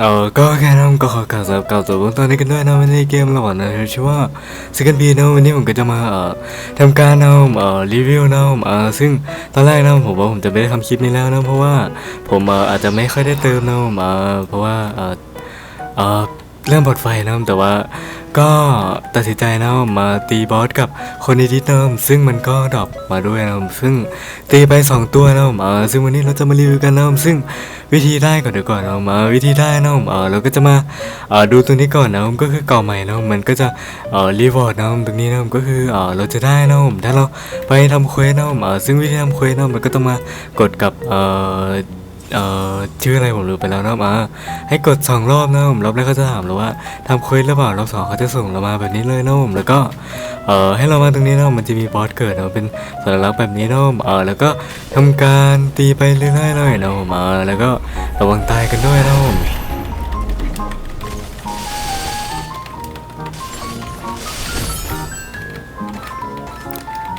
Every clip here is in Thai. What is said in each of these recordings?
เออก็แค่นั้นก็ขอกล่าวสำหรับกล่าวตัวเบื้องต้นนี้กันด้วยนะวันนี้เกมระหว่างนนะชื่อว่าสกันบีนะวันนี้ผมก็จะมาเอ่อทำการนะเอ่อรีวิวนะเอ่อซึ่งตอนแรกนะผมว่าผมจะไม่ได้ทำคลิปนี้แล้วนะเพราะว่าผมเอ่ออาจจะไม่ค่อยได้เติมนะเอ่อเพราะว่าเอ่อเอ่อเรื่องบทไฟนะแต่ว่า ก็ตัดสินใจนะมาตีบอสกับคนในดิสนะซึ่งมันก็ดรอปมาด้วยนะซึ่งตีไปสองตัวนะเอ่อซึ่งวันนี้เราจะมารีวิวกันนะซึ่งวิธีได้ก่อนเดี๋ยวก่อนเรามาวิธีได้นะผมเออเราก็จะมาเออดูตรงนี้ก่อนนะก็คือเก่าใหม่นะมมันก็จะเออรีวอร์ดนะตรงนี้นะก็คือเออเราจะได้นะผมถ้าเราไปทำเควสนะผมเออซึ่งวิธีทำเควสนะมันก็ต้องมากดกับเออ เอ่อชื่ออะไรผมลืมไปแล้วนะมาให้กดสองรอบนะผมรอบแรกเขาจะถามเราว่าทำควสหรือเปล่ารอบสองเขาจะส่งเรามาแบบนี้เลยนะผมแล้วก็เอ่อให้เรามาตรงนี้นะมันจะมีบอสเกิดนะเป็นสัญลักษณ์แบบนี้นะผมเออแล้วก็ทำการตีไปเรื่อยๆเลยนะผมเออแล้วก็ระวังตายกันด้วยนะผม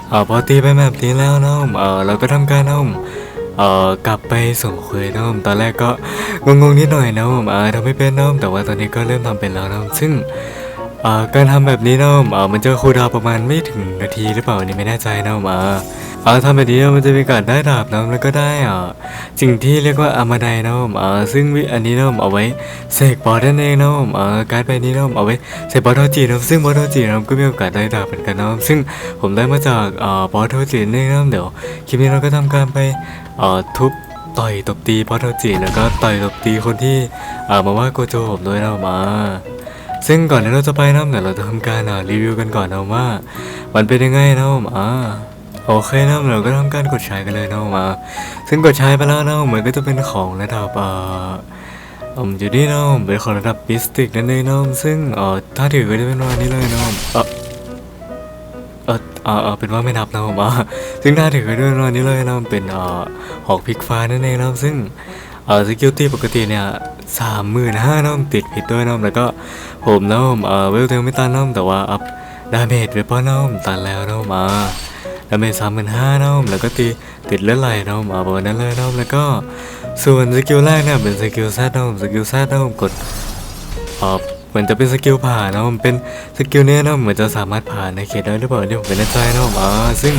เออพอตีไปแบบนี้แล้วนะผมเออเราก็ทำการนะผม เอ่อกลับไปส่งคุยนะผมตอนแรกก็งงๆนิดหน่อยนะผมอ่าทำไม่เป็นนะผมแต่ว่าตอนนี้ก็เริ่มทำเป็นแล้วนะผมซึ่งเอ่อการทำแบบนี้นะผมอ่อมันจะคูดาวประมาณไม่ถึงนาทีหรือเปล่านี่ไม่แน่ใจนะผมอ่า อ่าทำแบบนี้มันจะมีการได้ดาบนะแล้วก็ได้อ่าสิ่งที่เรียกว่าอามาไดนะผมอ่าซึ่งวิอันนี้นะผมเอาไว้เสกบอสนั่นเองนะผมอ่าการ์ดใบนี้นะผมเอาไว้เสกบอสโทจินะซึ่งบอสโทจินะก็มีโอกาสได้ดาบเหมือนกันนะซึ่งผมได้มาจากอ่าบอสโทจินี่นะเดี๋ยวคลิปนี้เราก็ทำการไปอ่อทุบต่อยตบตีพอทอจิแล้วก็ต่อยตบตีคนที่อ่อมาว่าโกโจผมด้วยนะมาซึ่งก่อนที่เราจะไปนะเดี๋ยวเราจะทำการอ่ารีวิวกันก่อนนะว่า มันเป็นยังไงนะผมอ่า โอเคนะเราก็ทำการกดใช้กันเลยนะมา ซึ่งกดใช้ไปแล้วนะเหมือนก็จะเป็นของระดับเอ่อผมอยู่นี่นะเป็นของระดับมิสติกนั่นเองนะซึ่งเอ่อถ้าถือก็จะเป็นวันนี้เลยนะเอ่อเออเออเออเป็นว่าไม่นับนะผมอะซึ่งน่าถือด้วยวันนี้เลยนะมันเป็นเอ่อหอกพิกฟ้านั่นเองนะซึ่งเอ่อสกิลตี้ปกติเนี่ยสามหมื่นห้านะผมติดผิดด้วยนะแล้วก็ผมนะผมเอ่อเวลเทลไม่ตันนะผมแต่ว่าอัพดาเมจเวปอนนะผมตันแล้วนะผมอะ ดาเมจสามหมื่นห้านะแล้วก็ตีติดเลือดไหลนะมอะประมาณนั้นเลยนะผมแล้วก็ส่วนสกิลแรกเนี่ยเป็นสกิลแซดนะผมสกิลแซดนะผมกดเออเหมือนจะเป็นสกิลผ่านนะมันเป็นสกิลเนี้ยนะเหมือนจะสามารถผ่านในเขตได้หรือเปล่าเนี่ยผมไม่แน่ใจนะผมอ่าซึ่ง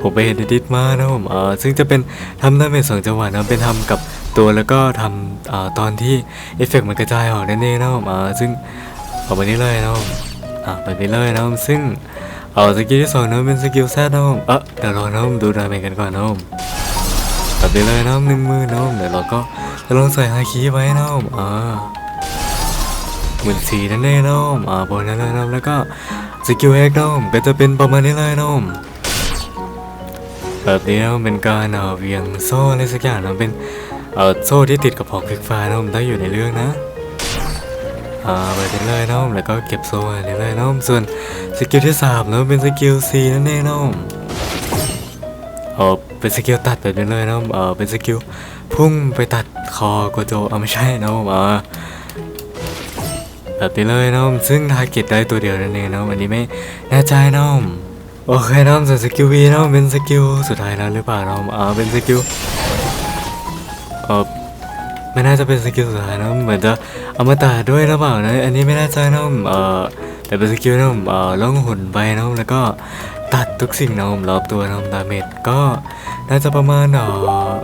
ผมไปเห็นในดิสมานะผมอ่าซึ่งจะเป็นทำได้เป็นสองจังหวะนะเป็นทำกับตัวแล้วก็ทำอ่าตอนที่เอฟเฟกต์มันกระจายออกนั่นเองนะผมอ่าซึ่งเอาแบบนี้เลยนะผมอ่าแบบนี้เลยนะผมซึ่ง เอาสกิลที่สองนะเป็นสกิลแซดนะผมเออเดี๋ยวรอนะผมดูดาเมจกันก่อนนะผมแบบนี้เลยนะหนึ่งมือนะผมเดี๋ยวเราก็จะลองใส่ฮาคิไว้นะผมอ่าหมื่นสีนั่นเองน้องอ่าบนนั้นเลยน้องแล้วก็สกิลเอ็กน้องก็จะเป็นประมาณนี้เลยน้องแบบนี้น้องเป็นการเอ่อเวียงโซ่อะไรสักอย่างน้องเป็นเอ่อโซ่ที่ติดกับหอกพลิกฟ้าน้องได้อยู่ในเรื่องนะ อ่าแบบนี้เลยน้องแล้วก็เก็บโซ่อันนี้เลยน้องส่วนสกิลที่สามน้องเป็นสกิลซีนั่นเองน้องเออเป็นสกิลตัดแบบนี้เลยน้องเออเป็นสกิลพุ่งไปตัดคอโกโจเอาไม่ใช่น้องอ่าแบบนี้เลยน้องซึ่งทาร์เก็ตได้ตัวเดียวนั่นเองน้องอันนี้ไม่แน่ใจน้องโอเคน้องส่วนสกิลวีน้องเป็นสกิลสุดท้ายแล้วหรือเปล่าน้องอ่าเป็นสกิลเออ ไม่น่าจะเป็นสกิลสุดท้ายน้องเหมือนจะเอามาตัดด้วยหรือเปล่านะอันนี้ไม่แน่ใจน้องเออแต่เป็นสกิลน้องเออล่องหุ่นไปน้องแล้วก็ตัดทุกสิ่งน้องรอบตัวน้องดาเมจก็น่าจะประมาณเออ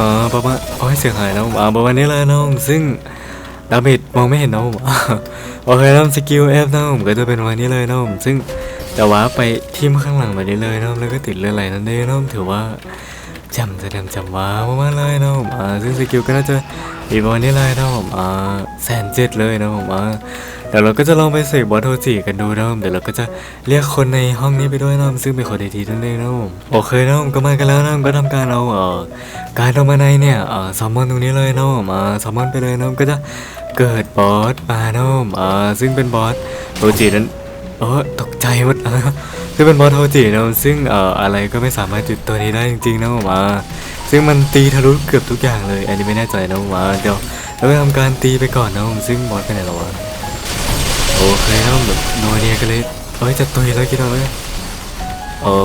อ่าประมาณโอ้ยเสียงหายนะอ่าประมาณนี้เลยนะซึ่งดาเมจมองไม่เห็นนะผมอ่าโอเคนะสกิลเอฟนะผมก็จะเป็นวันนี้เลยนะซึ่งแต่ว่าไปทิมข้างหลังแบบนี้เลยนะแล้วก็ติดเรือไหลนั่นเองนะถือว่า จำจะจำจำว้าวมากๆเลยนะผมอ่าซึ่งสกิลก็น่าจะอีกประมาณนี้เลยนะผมอ่าแสนเจ็ดเลยนะผมอ่าเดี๋ยวเราก็จะลองไปเสกบอสโทจิกันดูนะผมเดี๋ยวเราก็จะเรียกคนในห้องนี้ไปด้วยนะผมซึ่งเป็นคนในทีนั่นเองนะผมโอเคนะผมก็มากันแล้วนะผมก็ทำการเอาเอ่อการลงมาในเนี่ยเอ่อแซลมอนตรงนี้เลยนะผมอ่าแซลมอนไปเลยนะผมก็จะเกิดบอสมานะผมอ่าซึ่งเป็นบอสโทจินั้นเออตกใจหมดอ่า ซึ่งเป็นบอสโทจินะซึ่งเอ่ออะไรก็ไม่สามารถจุดตัวนี้ได้จริงๆนะผมอ่าซึ่งมันตีทะลุเกือบทุกอย่างเลย อันนี้ไม่แน่ใจนะผมอ่าเดี๋ยวเราไปทำการตีไปก่อนนะผมซึ่งบอสไปไหนแล้ววะโอเคนะผมแบบนัวเนียกันเลยเอ้ยจะตุยแล้วคิดเอาเลยเออ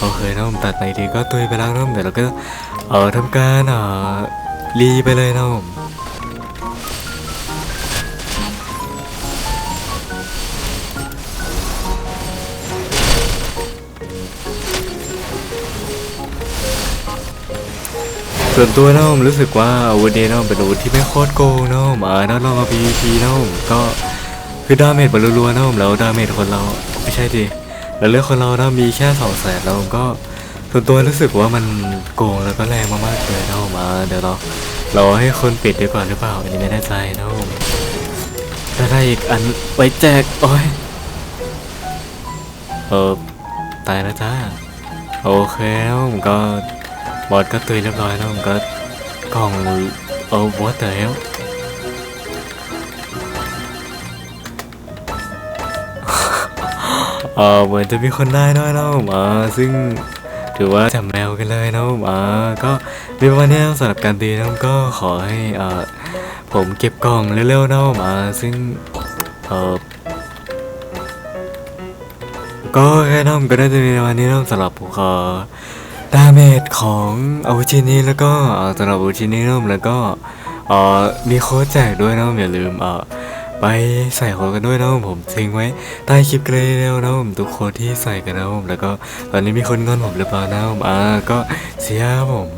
โอเคนะผมตัดไปทีก็ตุยไปแล้วนะผมเดี๋ยวเราก็เออทำการเอ่อรีไปเลยนะผม ส่วนตัวน้องรู้สึกว่าอาวุธนี้น้องเป็นอาวุธที่ไม่โคตรโกงน้องอ่าน้องลองมา PVP น้องก็คือดาเมจมันรัวๆน้องแล้วดาเมจคนเราไม่ใช่ดิแล้วเลือกคนเราน้องมีแค่สองแสนเราก็ส่วนตัวรู้สึกว่ามันโกงแล้วก็แรงมากๆเลยน้องมาเดี๋ยวเราเราให้คนปิดดีกว่าหรือเปล่าอันนี้ไม่แน่ใจน้องถ้าได้อีกอันไว้แจกโอ้ยเออตายแล้วจ้าโอเคแล้วผมก็ บอสก็ตุยเรียบร้อยแล้วผมก็กล่องเออวอเตอร์เฮลเออเหมือนจะมีคนได้ด้วยนะผมอ่าซึ่งถือว่าจำแมวกันเลยนะผมอ่าก็มีประมาณนี้สำหรับการตีนะก็ขอให้อ่อผมเก็บกล่องเร็วๆนะผมอ่าซึ่งเออก็แค่นั้นผมก็ได้จะมีประมาณนี้นะสำหรับผมขอ ดาเมจของอาวุธชิ้นนี้แล้วก็สำหรับอาวุธชิ้นนี้นะผมแล้วก็มีโค้ดแจกด้วยนะอย่าลืมไปใส่โค้ดกันด้วยนะผมทิ้งไว้ใต้คลิปกันเลยแล้วนะผมทุกโค้ดที่ใส่กันนะผมแล้วก็ตอนนี้มีคนงอนผมหรือเปล่านะผมอ่าก็เสียผม